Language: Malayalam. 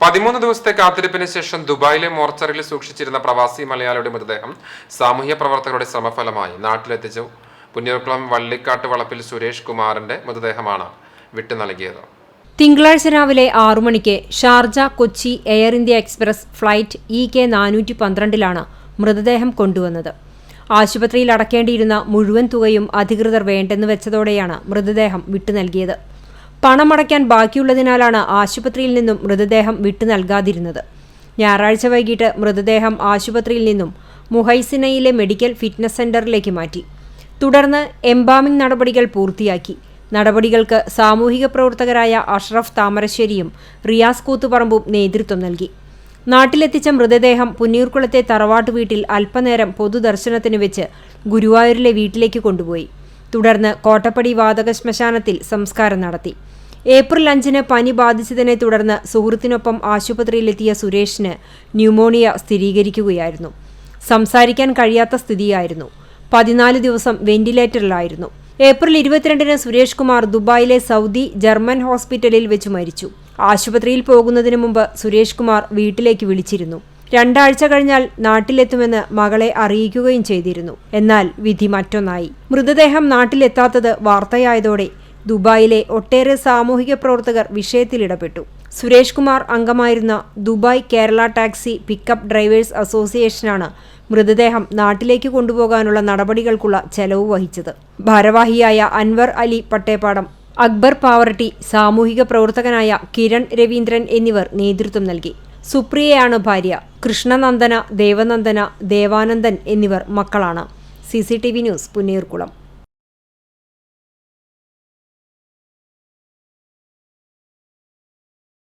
പതിമൂന്ന് ദിവസത്തെ കാത്തിരിപ്പിന് ശേഷം ദുബായിലെ മോർച്ചറിയിൽ സൂക്ഷിച്ചിരുന്ന പ്രവാസി മലയാളിയുടെ മൃതദേഹം സാമൂഹ്യ പ്രവർത്തകരുടെ ശ്രമഫലമായി നാട്ടിലെത്തിച്ചു പുന്നൂർക്കുളം വള്ളിക്കാട്ട് വളപ്പിൽ സുരേഷ് കുമാറിന്റെ മൃതദേഹമാണ് വിട്ടു നൽകിയത്. തിങ്കളാഴ്ച രാവിലെ ആറു മണിക്ക് Sharjah Kochi Air India Express flight E K നാനൂറ്റി പന്ത്രണ്ടിലാണ് മൃതദേഹം കൊണ്ടുവന്നത്. ആശുപത്രിയിൽ അടക്കേണ്ടിയിരുന്ന മുഴുവൻ തുകയും അധികൃതർ വേണ്ടെന്ന് വെച്ചതോടെയാണ് മൃതദേഹം വിട്ടു നൽകിയത്. പണമടയ്ക്കാൻ ബാക്കിയുള്ളതിനാലാണ് ആശുപത്രിയിൽ നിന്നും മൃതദേഹം വിട്ടു നൽകാതിരുന്നത്. ഞായറാഴ്ച വൈകിട്ട് മൃതദേഹം ആശുപത്രിയിൽ നിന്നും മുഹൈസിനയിലെ മെഡിക്കൽ ഫിറ്റ്നസ് സെന്ററിലേക്ക് മാറ്റി. തുടർന്ന് എംബാമിംഗ് നടപടികൾ പൂർത്തിയാക്കി. നടപടികൾക്ക് സാമൂഹിക പ്രവർത്തകരായ അഷ്റഫ് താമരശ്ശേരിയും റിയാസ് കൂത്തുപറമ്പും നേതൃത്വം നൽകി. നാട്ടിലെത്തിച്ച മൃതദേഹം പുന്നീർക്കുളത്തെ തറവാട്ട് വീട്ടിൽ അല്പനേരം പൊതുദർശനത്തിന് വെച്ച് ഗുരുവായൂരിലെ വീട്ടിലേക്ക് കൊണ്ടുപോയി. തുടർന്ന് കോട്ടപ്പടി വാതക ശ്മശാനത്തിൽ സംസ്കാരം നടത്തി. ഏപ്രിൽ അഞ്ചിന് പനി ബാധിച്ചതിനെ തുടർന്ന് സുഹൃത്തിനൊപ്പം ആശുപത്രിയിലെത്തിയ സുരേഷിന് ന്യൂമോണിയ സ്ഥിരീകരിക്കുകയായിരുന്നു. സംസാരിക്കാൻ കഴിയാത്ത സ്ഥിതിയായിരുന്നു. പതിനാല് ദിവസം വെന്റിലേറ്ററിലായിരുന്നു. ഏപ്രിൽ ഇരുപത്തിരണ്ടിന് സുരേഷ് കുമാർ ദുബായിലെ സൗദി ജർമ്മൻ ഹോസ്പിറ്റലിൽ വെച്ച് മരിച്ചു. ആശുപത്രിയിൽ പോകുന്നതിന് മുമ്പ് സുരേഷ് കുമാർ വീട്ടിലേക്ക് വിളിച്ചിരുന്നു. രണ്ടാഴ്ച കഴിഞ്ഞാൽ നാട്ടിലെത്തുമെന്ന് മകളെ അറിയിക്കുകയും ചെയ്തിരുന്നു. എന്നാൽ വിധി മറ്റൊന്നായി. മൃതദേഹം നാട്ടിലെത്താത്തത് വാർത്തയായതോടെ ദുബായിലെ ഒട്ടേറെ സാമൂഹിക പ്രവർത്തകർ വിഷയത്തിലിടപെട്ടു. സുരേഷ് കുമാർ അംഗമായിരുന്ന Dubai Kerala taxi pickup drivers അസോസിയേഷനാണ് മൃതദേഹം നാട്ടിലേക്ക് കൊണ്ടുപോകാനുള്ള നടപടികൾക്കുള്ള ചെലവ് വഹിച്ചത്. ഭാരവാഹിയായ അൻവർ അലി പട്ടേപ്പാടം അക്ബർ പാവറട്ടി സാമൂഹിക പ്രവർത്തകനായ കിരൺ രവീന്ദ്രൻ എന്നിവർ നേതൃത്വം നൽകി. സുപ്രിയയാണ് ഭാര്യ. കൃഷ്ണനന്ദന ദേവനന്ദന ദേവാനന്ദൻ എന്നിവർ മക്കളാണ്. C news Punneerkulam